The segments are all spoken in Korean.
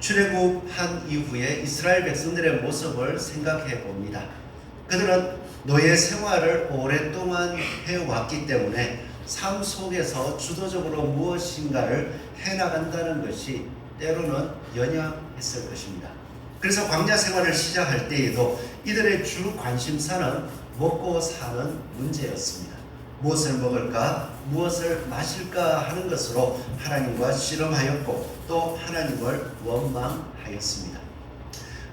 출애굽한 이후에 이스라엘 백성들의 모습을 생각해 봅니다. 그들은 노예 생활을 오랫동안 해왔기 때문에 삶 속에서 주도적으로 무엇인가를 해나간다는 것이 때로는 연약했을 것입니다. 그래서 광야 생활을 시작할 때에도 이들의 주 관심사는 먹고 사는 문제였습니다. 무엇을 먹을까, 무엇을 마실까 하는 것으로 하나님과 씨름하였고 또 하나님을 원망하였습니다.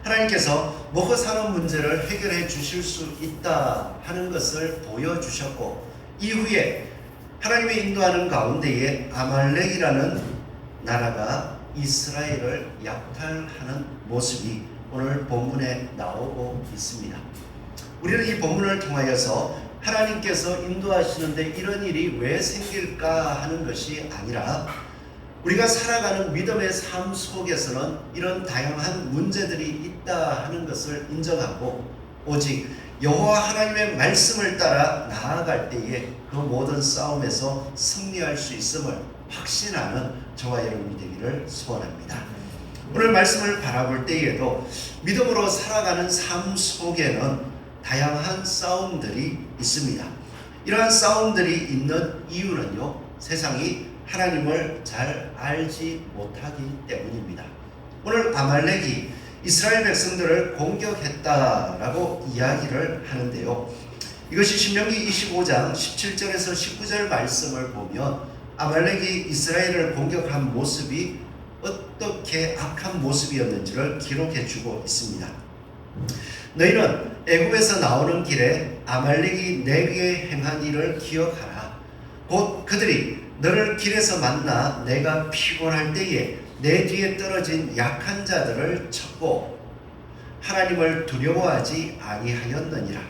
하나님께서 먹고 사는 문제를 해결해 주실 수 있다 하는 것을 보여주셨고 이후에 하나님의 인도하는 가운데에 아말렉이라는 나라가 이스라엘을 약탈하는 모습이 오늘 본문에 나오고 있습니다. 우리는 이 본문을 통하여서 하나님께서 인도하시는데 이런 일이 왜 생길까 하는 것이 아니라 우리가 살아가는 믿음의 삶 속에서는 이런 다양한 문제들이 있다 하는 것을 인정하고 오직 여호와 하나님의 말씀을 따라 나아갈 때에 그 모든 싸움에서 승리할 수 있음을 확신하는 저와 여러분이 되기를 소원합니다. 오늘 말씀을 바라볼 때에도 믿음으로 살아가는 삶 속에는 다양한 싸움들이 있습니다. 이러한 싸움들이 있는 이유는요, 세상이 하나님을 잘 알지 못하기 때문입니다. 오늘 아말렉이 이스라엘 백성들을 공격했다라고 이야기를 하는데요. 이것이 신명기 25장 17절에서 19절 말씀을 보면 아말렉이 이스라엘을 공격한 모습이 어떻게 악한 모습이었는지를 기록해 주고 있습니다. 너희는 애굽에서 나오는 길에 아말렉이 내게 행한 일을 기억하라. 곧 그들이 너를 길에서 만나 내가 피곤할 때에 내 뒤에 떨어진 약한 자들을 쳤고 하나님을 두려워하지 아니하였느니라.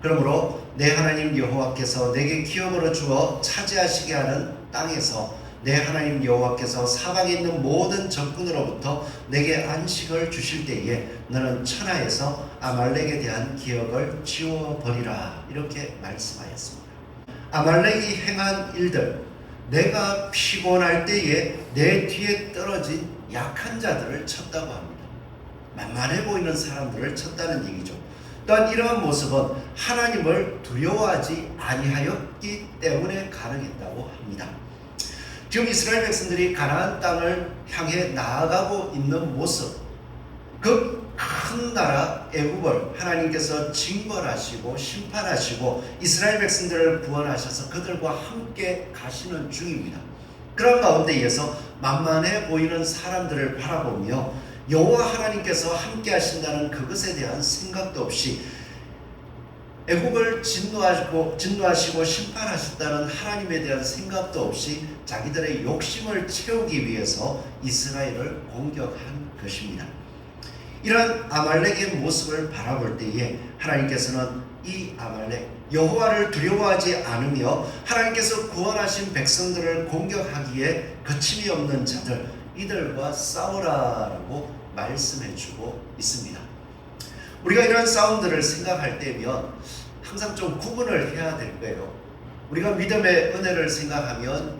그러므로 내 하나님 여호와께서 내게 기업으로 주어 차지하시게 하는 땅에서 내 하나님 여호와께서 사방에 있는 모든 적군으로부터 내게 안식을 주실 때에 너는 천하에서 아말렉에 대한 기억을 지워 버리라 이렇게 말씀하였습니다. 아말렉이 행한 일들 내가 피곤할 때에 내 뒤에 떨어진 약한 자들을 쳤다고 합니다. 만만해 보이는 사람들을 쳤다는 얘기죠. 또한 이러한 모습은 하나님을 두려워하지 아니하였기 때문에 가능했다고 합니다. 지금 이스라엘 백성들이 가나안 땅을 향해 나아가고 있는 모습, 그 큰 나라 애굽을 하나님께서 징벌하시고 심판하시고 이스라엘 백성들을 구원하셔서 그들과 함께 가시는 중입니다. 그런 가운데에서 만만해 보이는 사람들을 바라보며 여호와 하나님께서 함께 하신다는 그것에 대한 생각도 없이 애국을 진노하시고 진노하시고 심판하셨다는 하나님에 대한 생각도 없이 자기들의 욕심을 채우기 위해서 이스라엘을 공격한 것입니다. 이러한 아말렉의 모습을 바라볼 때에 하나님께서는 이 아말렉 여호와를 두려워하지 않으며 하나님께서 구원하신 백성들을 공격하기에 거침이 없는 자들 이들과 싸우라라고 말씀해 주고 있습니다. 우리가 이런 싸움들을 생각할 때면 항상 좀 구분을 해야 될 거예요. 우리가 믿음의 은혜를 생각하면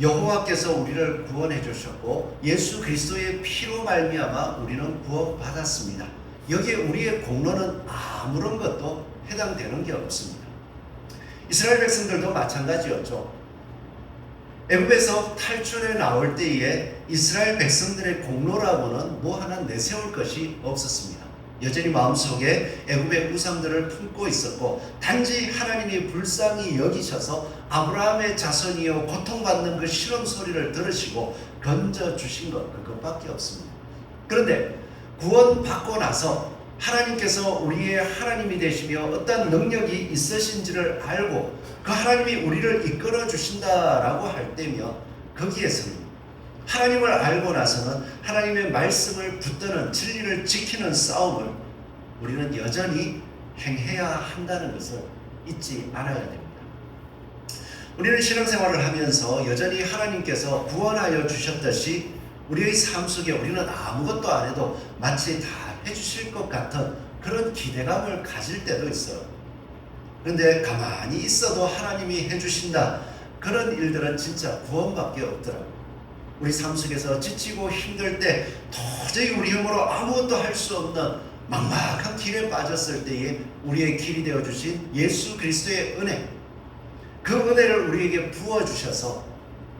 여호와께서 우리를 구원해 주셨고 예수 그리스도의 피로 말미암아 우리는 구원받았습니다. 여기에 우리의 공로는 아무런 것도 해당되는 게 없습니다. 이스라엘 백성들도 마찬가지였죠. 애굽에서 탈출해 나올 때에 이스라엘 백성들의 공로라고는 뭐 하나 내세울 것이 없었습니다. 여전히 마음속에 애굽의 우상들을 품고 있었고 단지 하나님이 불쌍히 여기셔서 아브라함의 자손이요 고통받는 그 실험 소리를 들으시고 건져 주신 것 그것밖에 없습니다. 그런데 구원 받고 나서 하나님께서 우리의 하나님이 되시며 어떤 능력이 있으신지를 알고 그 하나님이 우리를 이끌어 주신다라고 할 때면 거기에서는 하나님을 알고 나서는 하나님의 말씀을 붙드는 진리를 지키는 싸움을 우리는 여전히 행해야 한다는 것을 잊지 않아야 됩니다. 우리는 신앙생활을 하면서 여전히 하나님께서 구원하여 주셨듯이 우리의 삶 속에 우리는 아무것도 안 해도 마치 다 해주실 것 같은 그런 기대감을 가질 때도 있어요. 그런데 가만히 있어도 하나님이 해주신다. 그런 일들은 진짜 구원밖에 없더라고요. 우리 삶 속에서 지치고 힘들 때 도저히 우리 힘으로 아무것도 할 수 없는 막막한 길에 빠졌을 때에 우리의 길이 되어 주신 예수 그리스도의 은혜 그 은혜를 우리에게 부어 주셔서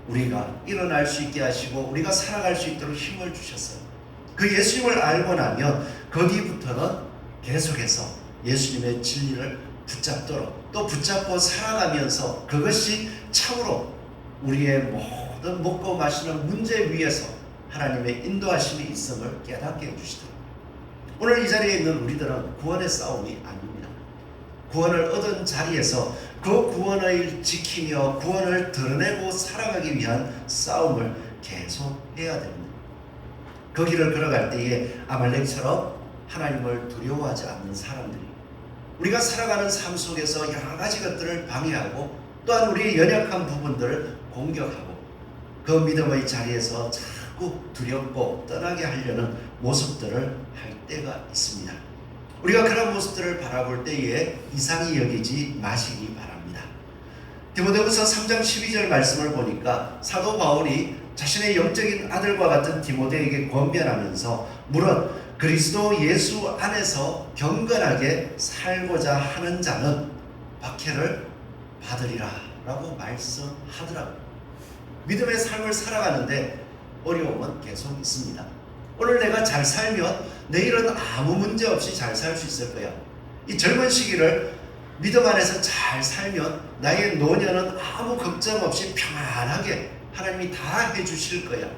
우리가 일어날 수 있게 하시고 우리가 살아갈 수 있도록 힘을 주셨어요. 그 예수님을 알고 나면 거기부터는 계속해서 예수님의 진리를 붙잡도록 또 붙잡고 살아가면서 그것이 참으로 우리의 모든 먹고 마시는 문제 위에서 하나님의 인도하심이 있음을 깨닫게 해주시더라고요. 오늘 이 자리에 있는 우리들은 구원의 싸움이 아닙니다. 구원을 얻은 자리에서 그 구원을 지키며 구원을 드러내고 살아가기 위한 싸움을 계속 해야 됩니다. 그 길을 걸어갈 때에 아말렉처럼 하나님을 두려워하지 않는 사람들이 우리가 살아가는 삶 속에서 여러 가지 것들을 방해하고 또한 우리의 연약한 부분들을 공격하고 그 믿음의 자리에서 자꾸 두렵고 떠나게 하려는 모습들을 할 때가 있습니다. 우리가 그런 모습들을 바라볼 때에 이상히 여기지 마시기 바랍니다. 디모데후서 3장 12절 말씀을 보니까 사도 바울이 자신의 영적인 아들과 같은 디모데에게 권면하면서 물론 그리스도 예수 안에서 경건하게 살고자 하는 자는 박해를 받으리라 라고 말씀하더라고요. 믿음의 삶을 살아가는데 어려움은 계속 있습니다. 오늘 내가 잘 살면 내일은 아무 문제 없이 잘 살 수 있을 거야. 이 젊은 시기를 믿음 안에서 잘 살면 나의 노년은 아무 걱정 없이 평안하게 하나님이 다 해주실 거야.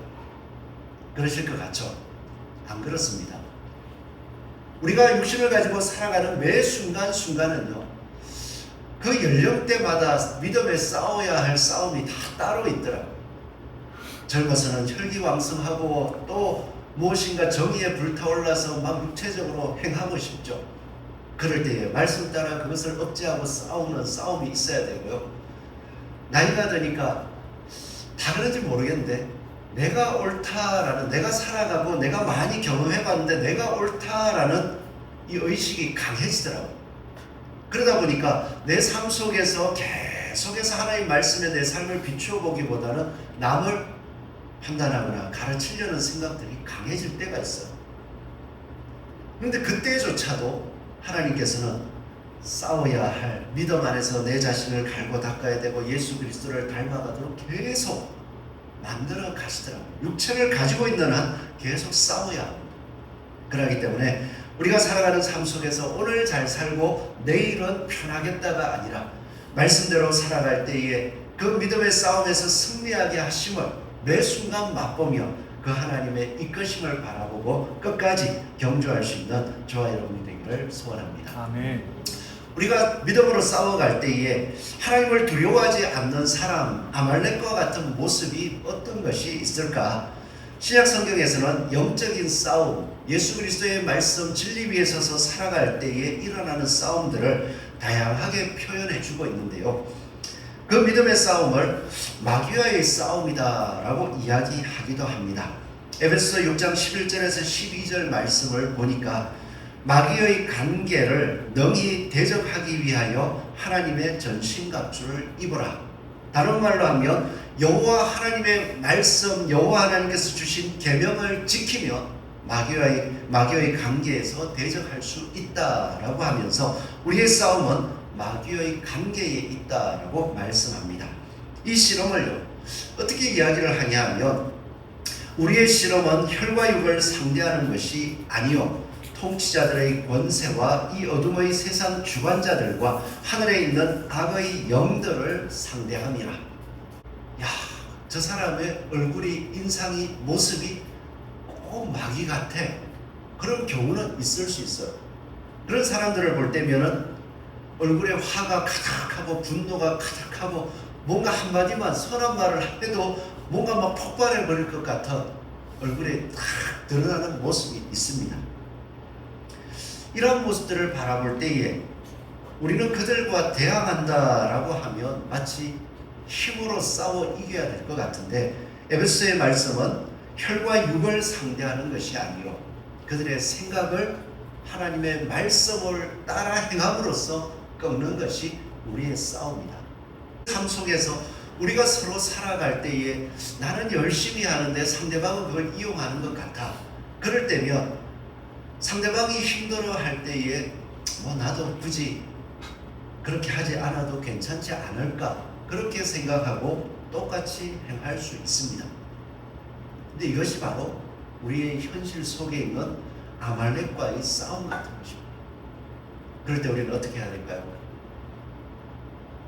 그러실 것 같죠? 안 그렇습니다. 우리가 육신을 가지고 살아가는 매 순간순간은요, 그 연령대마다 믿음에 싸워야 할 싸움이 다 따로 있더라고요. 젊어서는 혈기왕성하고 또 무엇인가 정의에 불타올라서 막 육체적으로 행하고 싶죠. 그럴 때에 말씀 따라 그것을 억제하고 싸우는 싸움이 있어야 되고요. 나이가 드니까 다 그런지 모르겠는데 내가 옳다라는 내가 살아가고 내가 많이 경험해봤는데 내가 옳다라는 이 의식이 강해지더라고. 그러다 보니까 내 삶 속에서 계속해서 하나님 말씀에 내 삶을 비추어 보기보다는 남을 판단하거나 가르치려는 생각들이 강해질 때가 있어요. 그런데 그때조차도 하나님께서는 싸워야 할 믿음 안에서 내 자신을 갈고 닦아야 되고 예수 그리스도를 닮아가도록 계속 만들어 가시더라고요. 육체를 가지고 있는 한 계속 싸워야. 그러기 때문에 우리가 살아가는 삶 속에서 오늘 잘 살고 내일은 편하겠다가 아니라 말씀대로 살아갈 때에 그 믿음의 싸움에서 승리하게 하심을 매 순간 맛보며 그 하나님의 이끄심을 바라보고 끝까지 경주할 수 있는 저와 여러분이 되기를 소원합니다. 아멘. 우리가 믿음으로 싸워갈 때에 하나님을 두려워하지 않는 사람 아말렉과 같은 모습이 어떤 것이 있을까? 신약 성경에서는 영적인 싸움, 예수 그리스도의 말씀 진리 위에 서서 살아갈 때에 일어나는 싸움들을 다양하게 표현해 주고 있는데요. 그 믿음의 싸움을 마귀와의 싸움이다라고 이야기하기도 합니다. 에베소 6장 11절에서 12절 말씀을 보니까 마귀의 관계를 능히 대적하기 위하여 하나님의 전신갑주를 입어라. 다른 말로 하면 여호와 하나님의 말씀, 여호와 하나님께서 주신 계명을 지키면 마귀와의 마귀의 관계에서 대적할 수 있다라고 하면서 우리의 싸움은 마귀의 관계에 있다라고 말씀합니다. 이 실험을요 어떻게 이야기를 하냐면 우리의 실험은 혈과 육을 상대하는 것이 아니요 통치자들의 권세와 이 어둠의 세상 주관자들과 하늘에 있는 악의 영들을 상대함이라. 야, 저 사람의 얼굴이 인상이 모습이 꼭 마귀 같아. 그런 경우는 있을 수 있어요. 그런 사람들을 볼 때면은 얼굴에 화가 가득하고 분노가 가득하고 뭔가 한마디만 선한 말을 해도 뭔가 막 폭발해 버릴 것 같은 얼굴에 딱 드러나는 모습이 있습니다. 이런 모습들을 바라볼 때에 우리는 그들과 대항한다라고 하면 마치 힘으로 싸워 이겨야 될 것 같은데 에베소의 말씀은 혈과 육을 상대하는 것이 아니요 그들의 생각을 하나님의 말씀을 따라 행함으로써 꺾는 것이 우리의 싸움이다. 삶 속에서 우리가 서로 살아갈 때에 나는 열심히 하는데 상대방은 그걸 이용하는 것 같아. 그럴 때면 상대방이 힘들어 할 때에 뭐 나도 굳이 그렇게 하지 않아도 괜찮지 않을까 그렇게 생각하고 똑같이 행할 수 있습니다. 근데 이것이 바로 우리의 현실 속에 있는 아말렉과의 싸움 같은 것입니다. 그럴 때 우리는 어떻게 해야 될까요?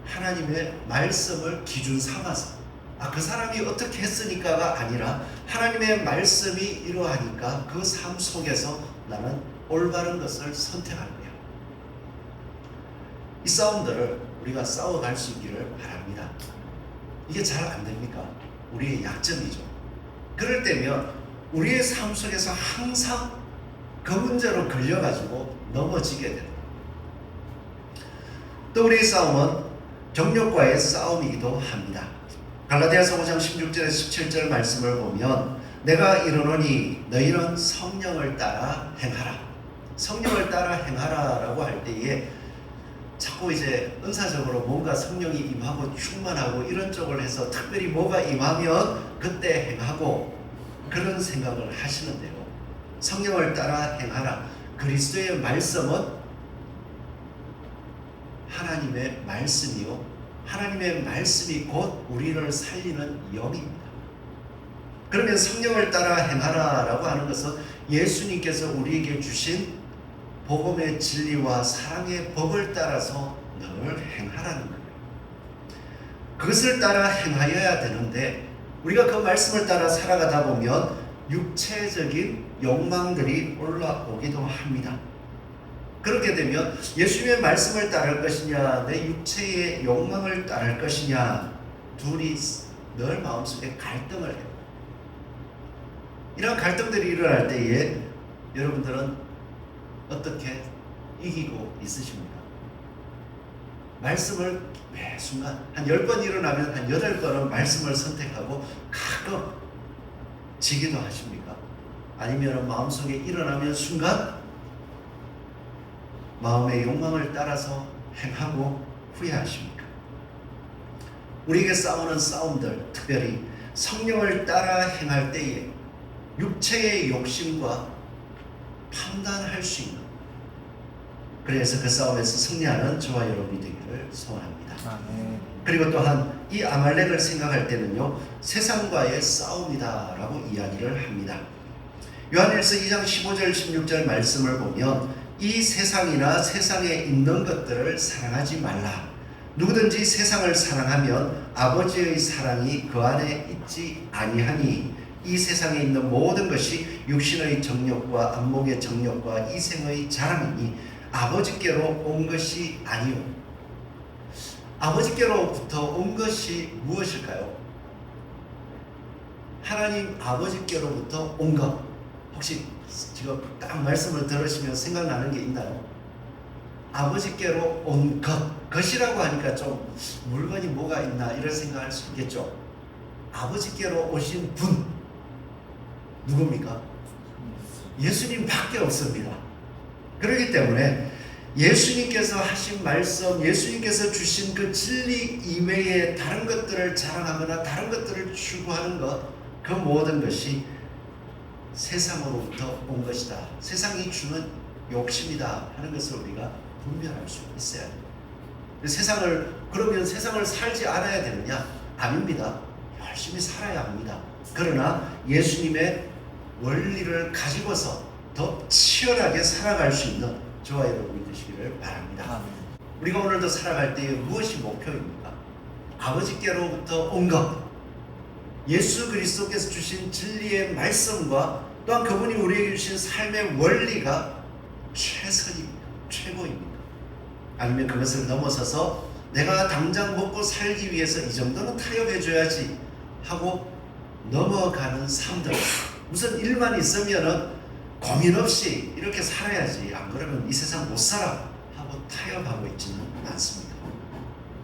하나님의 말씀을 기준 삼아서 아, 그 사람이 어떻게 했으니까가 아니라 하나님의 말씀이 이러하니까 그 삶 속에서 나는 올바른 것을 선택하는 거야. 이 싸움들을 우리가 싸워갈 수 있기를 바랍니다. 이게 잘 안 됩니까? 우리의 약점이죠. 그럴 때면 우리의 삶 속에서 항상 그 문제로 걸려가지고 넘어지게 됩니다. 또 우리의 싸움은 정욕과의 싸움이기도 합니다. 갈라디아서 5장 16절에서 17절 말씀을 보면 내가 이르노니 너희는 성령을 따라 행하라. 성령을 따라 행하라라고 할 때에 자꾸 이제 은사적으로 뭔가 성령이 임하고 충만하고 이런 쪽을 해서 특별히 뭐가 임하면 그때 행하고 그런 생각을 하시는데요. 성령을 따라 행하라. 그리스도의 말씀은 하나님의 말씀이요. 하나님의 말씀이 곧 우리를 살리는 영입니다. 그러면 성령을 따라 행하라라고 하는 것은 예수님께서 우리에게 주신 복음의 진리와 사랑의 법을 따라서 늘 행하라는 거예요. 그것을 따라 행하여야 되는데 우리가 그 말씀을 따라 살아가다 보면 육체적인 욕망들이 올라오기도 합니다. 그렇게 되면 예수님의 말씀을 따를 것이냐, 내 육체의 욕망을 따를 것이냐, 둘이 늘 마음속에 갈등을 해요. 이런 갈등들이 일어날 때에 여러분들은 어떻게 이기고 있으십니까? 말씀을 매 순간 한열번 일어나면 한 여덟 번은 말씀을 선택하고 가끔 지기도 하십니까? 아니면 마음속에 일어나면 순간 마음의 욕망을 따라서 행하고 후회하십니까? 우리에게 싸우는 싸움들, 특별히 성령을 따라 행할 때에 육체의 욕심과 판단할 수 있는 그래서 그 싸움에서 승리하는 저와 여러분이 되기를 소원합니다. 아멘. 그리고 또한 이 아말렉을 생각할 때는요 세상과의 싸움이다라고 이야기를 합니다. 요한일서 2장 15절 16절 말씀을 보면 이 세상이나 세상에 있는 것들을 사랑하지 말라. 누구든지 세상을 사랑하면 아버지의 사랑이 그 안에 있지 아니하니 이 세상에 있는 모든 것이 육신의 정욕과 안목의 정욕과 이생의 자랑이니 아버지께로 온 것이 아니요. 아버지께로부터 온 것이 무엇일까요? 하나님 아버지께로부터 온 것. 혹시 지금 딱 말씀을 들으시면 생각나는 게 있나요? 아버지께로 온 것. 것이라고 하니까 좀 물건이 뭐가 있나 이런 생각할 수 있겠죠. 아버지께로 오신 분. 누굽니까? 예수님 밖에 없습니다. 그렇기 때문에 예수님께서 하신 말씀, 예수님께서 주신 그 진리 이외에 다른 것들을 자랑하거나 다른 것들을 추구하는 것, 그 모든 것이 세상으로부터 온 것이다. 세상이 주는 욕심이다 하는 것을 우리가 분별할 수 있어야 돼요. 세상을 그러면 세상을 살지 않아야 되느냐? 아닙니다. 열심히 살아야 합니다. 그러나 예수님의 원리를 가지고서 더 치열하게 살아갈 수 있는 저와 여러분이 되시기를 바랍니다. 우리가 오늘도 살아갈 때 무엇이 목표입니까? 아버지께로부터 온 것. 예수 그리스도께서 주신 진리의 말씀과 또한 그분이 우리에게 주신 삶의 원리가 최선입니까? 최고입니까? 아니면 그것을 넘어서서 내가 당장 먹고 살기 위해서 이 정도는 타협해 줘야지 하고 넘어가는 삶들. 무슨 일만 있으면은 고민 없이 이렇게 살아야지. 안 그러면 이 세상 못 살아. 하고 타협하고 있지는 않습니다.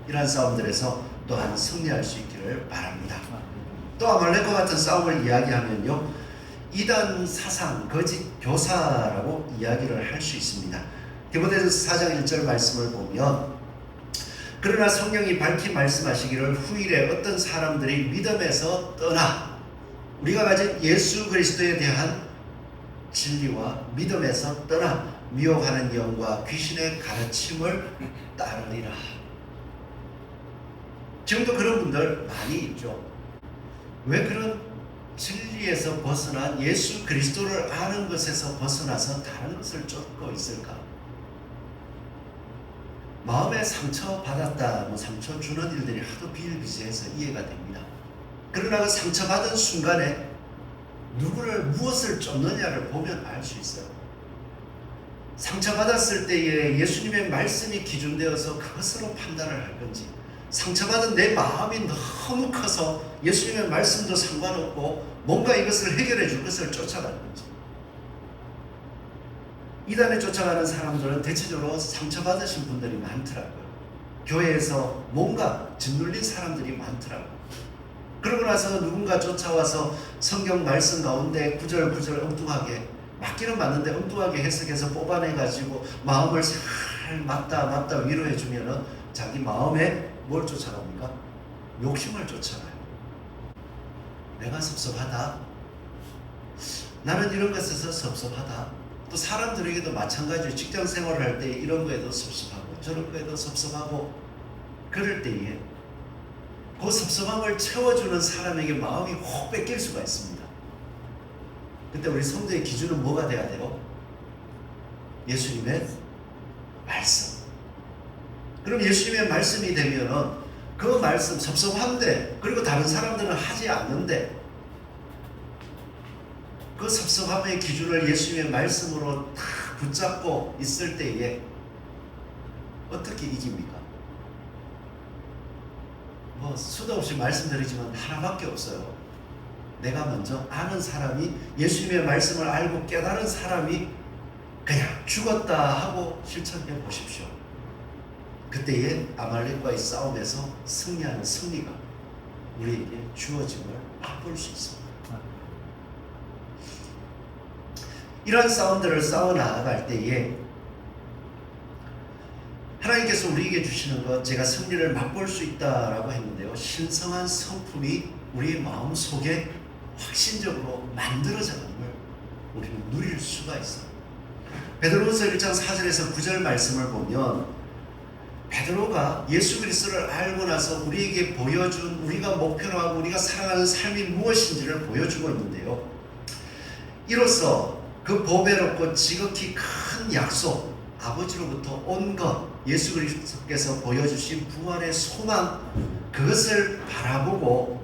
이러한 싸움들에서 또한 승리할 수 있기를 바랍니다. 또 아말렉과 같은 싸움을 이야기하면요. 이단 사상, 거짓 교사라고 이야기를 할 수 있습니다. 디모데전서 4장 1절 말씀을 보면 그러나 성령이 밝히 말씀하시기를 후일에 어떤 사람들이 믿음에서 떠나 우리가 가진 예수 그리스도에 대한 진리와 믿음에서 떠나 미혹하는 영과 귀신의 가르침을 따르리라. 지금도 그런 분들 많이 있죠. 왜 그런 진리에서 벗어난 예수 그리스도를 아는 것에서 벗어나서 다른 것을 쫓고 있을까? 마음에 상처 받았다, 뭐 상처 주는 일들이 하도 비일비재해서 이해가 됩니다. 그러나 그 상처 받은 순간에 누구를 무엇을 쫓느냐를 보면 알 수 있어요. 상처 받았을 때에 예수님의 말씀이 기준되어서 그것으로 판단을 할 건지, 상처받은 내 마음이 너무 커서 예수님의 말씀도 상관없고 뭔가 이것을 해결해 줄 것을 쫓아갈 건지. 이단에 쫓아가는 사람들은 대체적으로 상처받으신 분들이 많더라고요. 교회에서 뭔가 짓눌린 사람들이 많더라고요. 그러고 나서 누군가 쫓아와서 성경 말씀 가운데 구절구절 엉뚱하게 맞기는 맞는데 엉뚱하게 해석해서 뽑아내가지고 마음을 잘 맞다 맞다 위로해 주면은 자기 마음에 뭘 쫓아갑니까? 욕심을 쫓아가요. 내가 섭섭하다. 나는 이런 것에서 섭섭하다. 또 사람들에게도 마찬가지로 직장 생활을 할 때 이런 거에도 섭섭하고 저런 거에도 섭섭하고 그럴 때에 그 섭섭함을 채워주는 사람에게 마음이 혹 뺏길 수가 있습니다. 그때 우리 성도의 기준은 뭐가 돼야 돼요? 예수님의 말씀. 그럼 예수님의 말씀이 되면은 그 말씀 섭섭한데 그리고 다른 사람들은 하지 않는데 그 섭섭함의 기준을 예수님의 말씀으로 다 붙잡고 있을 때에 어떻게 이깁니까? 뭐 수도 없이 말씀드리지만 하나밖에 없어요. 내가 먼저 아는 사람이 예수님의 말씀을 알고 깨달은 사람이 그냥 죽었다 하고 실천해 보십시오. 그때의 아말렉과의 싸움에서 승리하는 승리가 우리에게 주어짐을 맛볼 수 있습니다. 이러한 싸움들을 싸워 나아갈 때에 하나님께서 우리에게 주시는 것 제가 승리를 맛볼 수 있다라고 했는데요. 신성한 성품이 우리의 마음 속에 확신적으로 만들어져가는 걸 우리는 누릴 수가 있어요. 베드로후서 1장 4절에서 9절 말씀을 보면 베드로가 예수 그리스도를 알고 나서 우리에게 보여준 우리가 목표로 하고 우리가 살아가는 삶이 무엇인지를 보여주고 있는데요. 이로써 그 보배롭고 지극히 큰 약속 아버지로부터 온 것 예수 그리스도께서 보여주신 부활의 소망 그것을 바라보고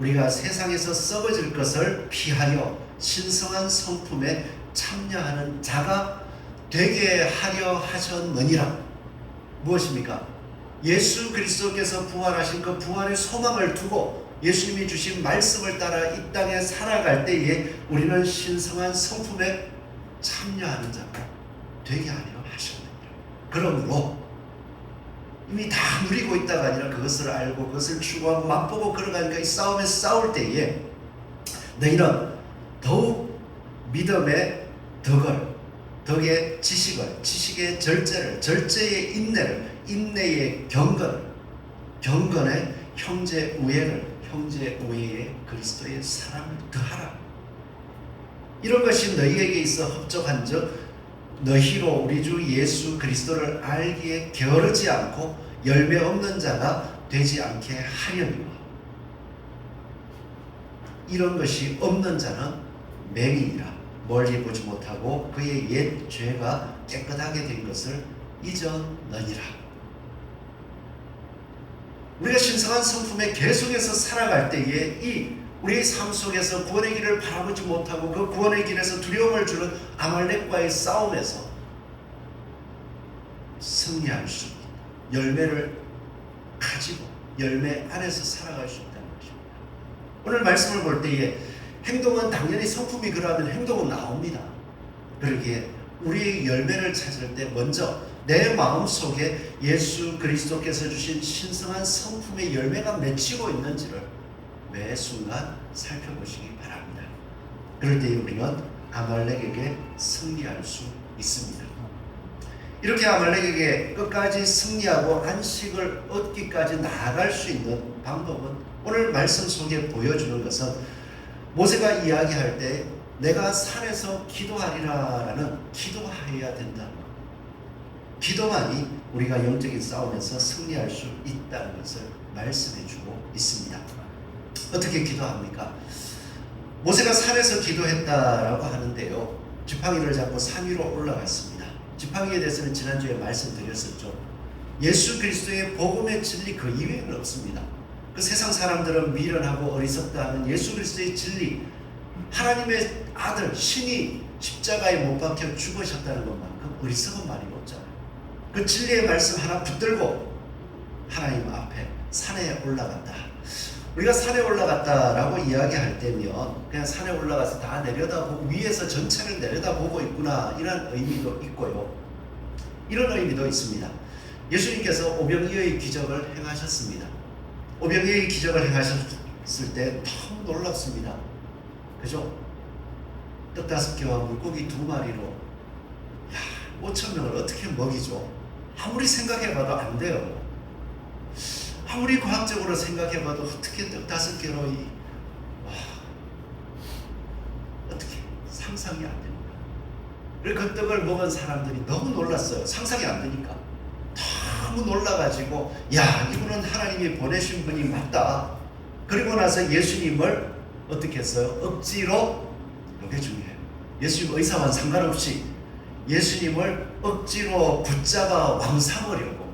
우리가 세상에서 썩어질 것을 피하여 신성한 성품에 참여하는 자가 되게 하려 하셨느니라 무엇입니까? 예수 그리스도께서 부활하신 그 부활의 소망을 두고 예수님이 주신 말씀을 따라 이 땅에 살아갈 때에 우리는 신성한 성품에 참여하는 자가 되게 하려 하셨느니라. 그러므로 이미 다 누리고 있다가 아니라 그것을 알고 그것을 추구하고 맛보고 걸어가니까 이 싸움에 싸울 때에 너희는 더욱 믿음의 덕을 덕의 지식을 지식의 절제를 절제의 인내를 인내의 경건을 경건의 형제 우애를 형제 우애에 그리스도의 사랑을 더하라. 이런 것이 너희에게 있어 흡족한즉 너희로 우리 주 예수 그리스도를 알기에 게으르지 않고 열매 없는 자가 되지 않게 하려니와 이런 것이 없는 자는 맹인이라 멀리 보지 못하고 그의 옛 죄가 깨끗하게 된 것을 잊었느니라. 우리가 신성한 성품에 계속해서 살아갈 때에 이 우리의 삶 속에서 구원의 길을 바라보지 못하고 그 구원의 길에서 두려움을 주는 아말렉과의 싸움에서 승리할 수 있다. 열매를 가지고 열매 안에서 살아갈 수 있다는 것입니다. 오늘 말씀을 볼 때에 행동은 당연히 성품이 그러하면 행동은 나옵니다. 그러기에 우리의 열매를 찾을 때 먼저 내 마음 속에 예수 그리스도께서 주신 신성한 성품의 열매가 맺히고 있는지를 매 순간 살펴보시기 바랍니다. 그럴 때 우리는 아말렉에게 승리할 수 있습니다. 이렇게 아말렉에게 끝까지 승리하고 안식을 얻기까지 나아갈 수 있는 방법은 오늘 말씀 속에 보여주는 것은 모세가 이야기할 때 내가 산에서 기도하리라라는 기도해야 된다. 기도만이 우리가 영적인 싸움에서 승리할 수 있다는 것을 말씀해 주고 있습니다. 어떻게 기도합니까? 모세가 산에서 기도했다라고 하는데요. 지팡이를 잡고 산 위로 올라갔습니다. 지팡이에 대해서는 지난주에 말씀드렸었죠. 예수 그리스도의 복음의 진리 그 이외에는 없습니다. 그 세상 사람들은 미련하고 어리석다 하는 예수 그리스도의 진리, 하나님의 아들 신이 십자가에 못 박혀 죽으셨다는 것만큼 어리석은 말이 없잖아요. 그 진리의 말씀 하나 붙들고 하나님 앞에 산에 올라갔다. 우리가 산에 올라갔다라고 이야기할 때면 그냥 산에 올라가서 다 내려다보고 위에서 전체를 내려다보고 있구나 이런 의미도 있고요. 이런 의미도 있습니다. 예수님께서 오병이어의 기적을 행하셨습니다. 오병이어의 기적을 행하셨을 때 너무 놀랍습니다. 그죠? 떡 다섯 개와 물고기 두 마리로 야, 5천 명을 어떻게 먹이죠? 아무리 생각해봐도 안 돼요. 아무리 과학적으로 생각해봐도 어떻게 떡 다섯 개로 이 와, 어떻게 상상이 안 됩니다. 그 떡을 먹은 사람들이 너무 놀랐어요. 상상이 안 되니까 너무 놀라가지고 야 이분은 하나님이 보내신 분이 맞다. 그리고 나서 예수님을 어떻게 했어요? 억지로 이게 중요해요. 예수님 의사와 상관없이 예수님을 억지로 붙잡아 왕 삼으려고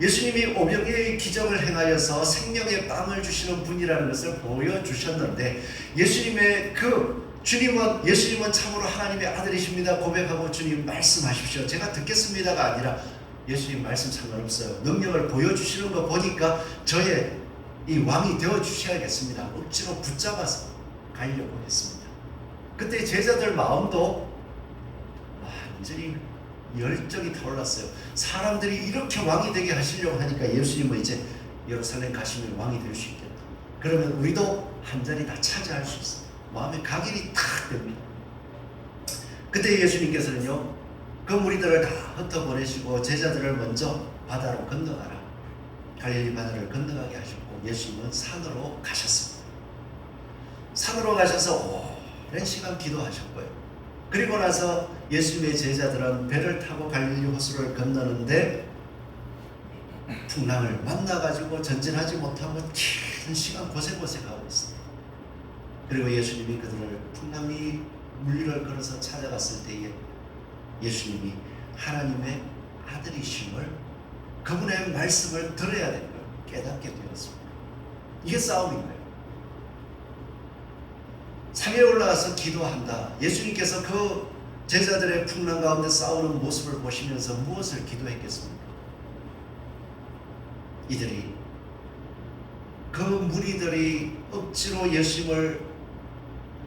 예수님이 오병이의 기적을 행하여서 생명의 빵을 주시는 분이라는 것을 보여주셨는데 예수님의 그 주님은 예수님은 참으로 하나님의 아들이십니다 고백하고 주님 말씀하십시오 제가 듣겠습니다가 아니라 예수님 말씀 상관없어요 능력을 보여주시는 거 보니까 저의 이 왕이 되어 주셔야겠습니다 억지로 붙잡아서 가려고 했습니다 그때 제자들 마음도 완전히 열정이 타올랐어요. 사람들이 이렇게 왕이 되게 하시려고 하니까 예수님은 이제 예루살렘 가시면 왕이 될 수 있겠다. 그러면 우리도 한 자리 다 차지할 수 있어. 마음에 각인이 탁 됩니다. 그때 예수님께서는요, 그 무리들을 다 흩어보내시고 제자들을 먼저 바다로 건너가라. 갈릴리 바다를 건너가게 하셨고 예수님은 산으로 가셨습니다. 산으로 가셔서 오랜 시간 기도하셨고요. 그리고 나서 예수님의 제자들은 배를 타고 갈릴리 호수를 건너는데 풍랑을 만나가지고 전진하지 못하고 긴 시간 고생고생하고. 그리고 예수님이 그들을 풍랑이 물리를 걸어서 찾아갔을 때에 예수님이 하나님의 아들이심을 그분의 말씀을 들어야 되는 걸 깨닫게 되었습니다. 이게 싸움인 거예요. 산에 올라가서 기도한다. 예수님께서 그 제자들의 풍랑 가운데 싸우는 모습을 보시면서 무엇을 기도했겠습니까? 이들이 그 무리들이 억지로 예수님을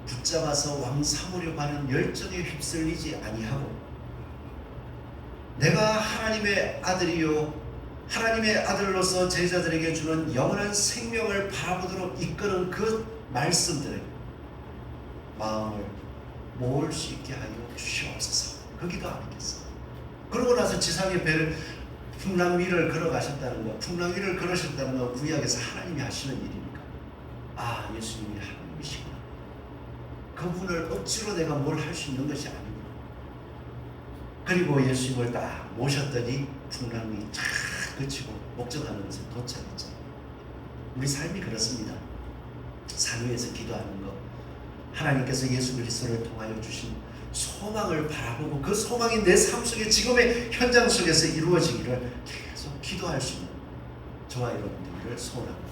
붙잡아서 왕 삼으려고 하는 열정에 휩쓸리지 아니하고 내가 하나님의 아들이요 하나님의 아들로서 제자들에게 주는 영원한 생명을 바라보도록 이끄는 그 말씀들을 마음을 모을 수 있게 하여 주시옵소서. 거기도 아니겠어. 그러고 나서 지상의 배를 풍랑 위를 걸어가셨다는 거, 풍랑 위를 걸으셨다는 거 구약에서 하나님이 하시는 일이니까. 아, 예수님이. 그분을 억지로 내가 뭘 할 수 있는 것이 아니구나. 그리고 예수님을 딱 모셨더니 풍랑이 쫙 그치고 목적하는 것에 도착했죠. 우리 삶이 그렇습니다. 산 위에서 기도하는 것, 하나님께서 예수 그리스도를 통하여 주신 소망을 바라보고 그 소망이 내 삶 속에 지금의 현장 속에서 이루어지기를 계속 기도할 수 있는 저와 여러분들을 소원합니다.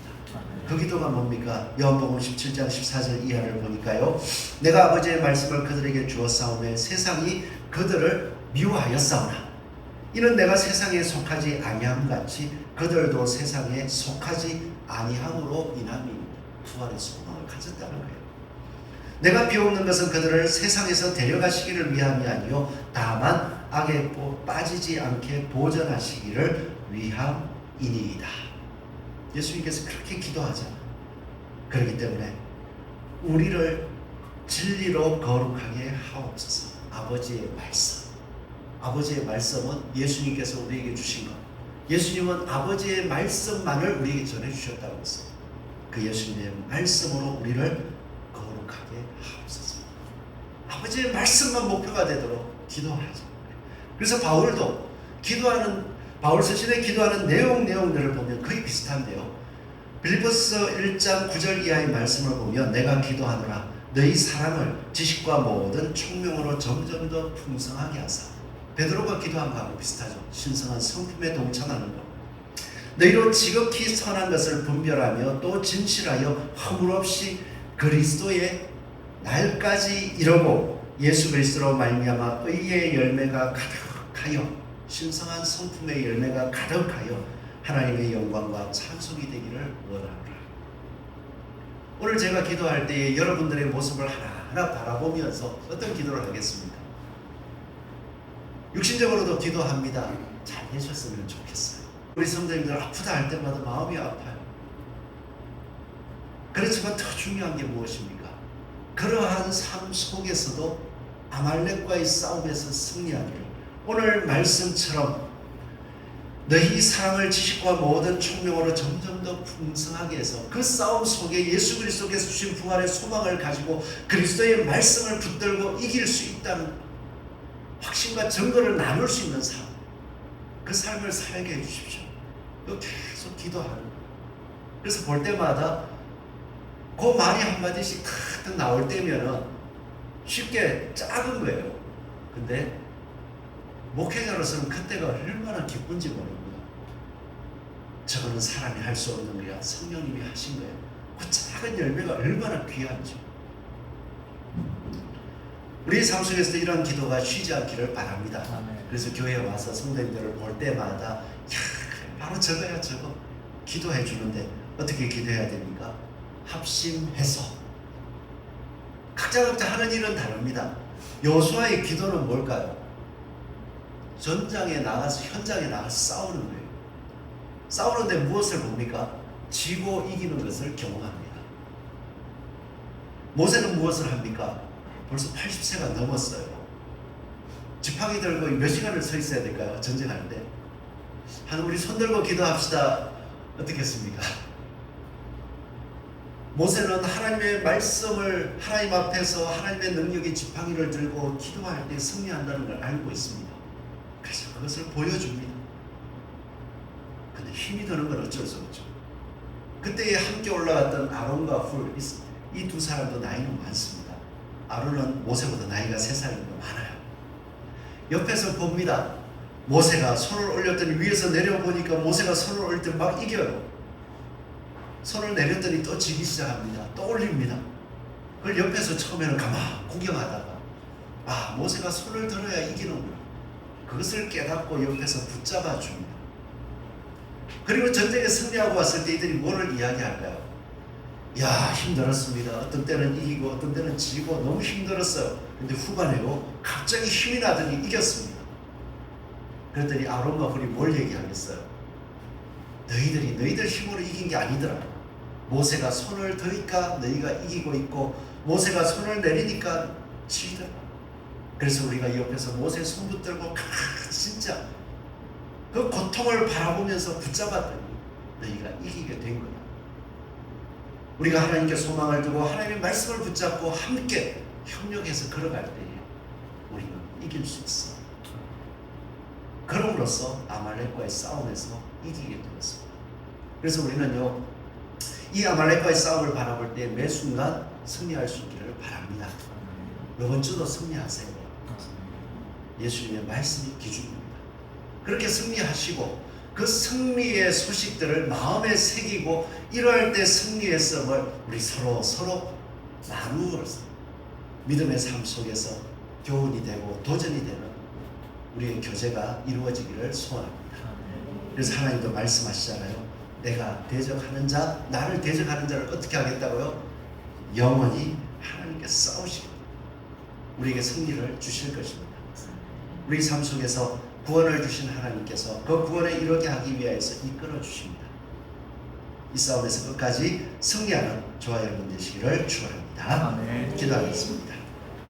그 기도가 뭡니까? 요한복음 17장 14절 이하를 보니까요. 내가 아버지의 말씀을 그들에게 주었사오매 세상이 그들을 미워하였사오나 이는 내가 세상에 속하지 아니함 같이 그들도 세상에 속하지 아니함으로 인함입니다. 부활의 소망을 가졌다는 거예요. 내가 비옵는 것은 그들을 세상에서 데려가시기를 위함이 아니요 다만 악에 빠지지 않게 보전하시기를 위함이니이다. 예수님께서 그렇게 기도하잖아. 그렇기 때문에 우리를 진리로 거룩하게 하옵소서. 아버지의 말씀. 아버지의 말씀은 예수님께서 우리에게 주신 것. 예수님은 아버지의 말씀만을 우리에게 전해 주셨다고 했어요. 그 예수님의 말씀으로 우리를 거룩하게 하옵소서. 아버지의 말씀만 목표가 되도록 기도하죠. 그래서 바울도 기도하는 바울 서신에 기도하는 내용 내용들을 보면 거의 비슷한데요. 빌리포스 1장 9절 이하의 말씀을 보면 내가 기도하노라 너희 사랑을 지식과 모든 총명으로 점점 더 풍성하게 하사 베드로가 기도한 거하고 비슷하죠. 신성한 성품에 동참하는 것. 너희로 지극히 선한 것을 분별하며 또 진실하여 허물 없이 그리스도의 날까지 이루고 예수 그리스도로 말미암아 의의 열매가 가득하여 신성한 성품의 열매가 가득하여 하나님의 영광과 찬송이 되기를 원하노라. 오늘 제가 기도할 때 여러분들의 모습을 하나하나 바라보면서 어떤 기도를 하겠습니까? 육신적으로도 기도합니다. 잘 되셨으면 좋겠어요. 우리 성도님들 아프다 할 때마다 마음이 아파요. 그렇지만 더 중요한 게 무엇입니까? 그러한 삶 속에서도 아말렉과의 싸움에서 승리하기를 오늘 말씀처럼 너희 사랑을 지식과 모든 총명으로 점점 더 풍성하게 해서 그 싸움 속에 예수 그리스도께서 주신 부활의 소망을 가지고 그리스도의 말씀을 붙들고 이길 수 있다는 확신과 증거를 나눌 수 있는 삶. 그 삶을 살게 해 주십시오. 이거 계속 기도하는 거예요. 그래서 볼 때마다 그 말이 한마디씩 탁탁 나올 때면은 쉽게 작은 거예요. 근데 목회자로서는 그때가 얼마나 기쁜지 모릅니다. 저거는 사람이 할 수 없는 거야. 성령님이 하신 거예요. 그 작은 열매가 얼마나 귀한지. 우리 삶 속에서도 이런 기도가 쉬지 않기를 바랍니다. 아멘. 그래서 교회에 와서 성도님들을 볼 때마다 야 바로 저거야 저거 기도해 주는데 어떻게 기도해야 됩니까? 합심해서 각자 각자 하는 일은 다릅니다. 여수아의 기도는 뭘까요? 전장에 나가서 현장에 나가서 싸우는 거예요. 싸우는데 무엇을 봅니까? 지고 이기는 것을 경험합니다. 모세는 무엇을 합니까? 벌써 80세가 넘었어요. 지팡이 들고 몇 시간을 서 있어야 될까요? 전쟁할 때. 한 우리 손 들고 기도합시다. 어떻겠습니까? 모세는 하나님의 말씀을 하나님 앞에서 하나님의 능력의 지팡이를 들고 기도할 때 승리한다는 걸 알고 있습니다. 그래서 그것을 보여줍니다. 근데 힘이 드는 건 어쩔 수 없죠. 그때 함께 올라갔던 아론과 훌, 이 두 사람도 나이는 많습니다. 아론은 모세보다 나이가 세 살이나 많아요. 옆에서 봅니다. 모세가 손을 올렸더니 위에서 내려보니까 모세가 손을 올릴 때 막 이겨요. 손을 내렸더니 또 지기 시작합니다. 또 올립니다. 그걸 옆에서 처음에는 가만 구경하다가 아 모세가 손을 들어야 이기는구나. 그것을 깨닫고 옆에서 붙잡아 줍니다. 그리고 전쟁에 승리하고 왔을 때 이들이 뭐를 이야기할까요? 야 힘들었습니다. 어떤 때는 이기고 어떤 때는 지고 너무 힘들었어요. 근데 후반에요 갑자기 힘이 나더니 이겼습니다. 그랬더니 아론과 훌이 뭘 얘기하겠어요? 너희들이 너희들 힘으로 이긴 게 아니더라. 모세가 손을 드니까 너희가 이기고 있고 모세가 손을 내리니까 지더라. 그래서 우리가 옆에서 모세 손 붙들고 가 진짜 그 고통을 바라보면서 붙잡았더니 너희가 이기게 된 거야. 우리가 하나님께 소망을 두고 하나님의 말씀을 붙잡고 함께 협력해서 걸어갈 때에 우리는 이길 수 있어. 그럼으로써 아말렉과의 싸움에서 이기게 되었습니다. 그래서 우리는요, 이 아말렉과의 싸움을 바라볼 때 매 순간 승리할 수 있기를 바랍니다. 이번 주도 승리하세요. 예수님의 말씀이 기준입니다. 그렇게 승리하시고 그 승리의 소식들을 마음에 새기고 이러할 때 승리의 썸을 우리 서로 서로 나누어서 믿음의 삶 속에서 교훈이 되고 도전이 되는 우리의 교제가 이루어지기를 소원합니다. 그래서 하나님도 말씀하시잖아요. 내가 대적하는 자, 나를 대적하는 자를 어떻게 하겠다고요? 영원히 하나님께 싸우시고 우리에게 승리를 주실 것입니다. 우리 삶 속에서 구원을 주신 하나님께서 그 구원을 이루게 하기 위하여서 이끌어 주십니다. 이 싸움에서 끝까지 승리하는 저와 여러분 되시기를 축원합니다. 기도하겠습니다.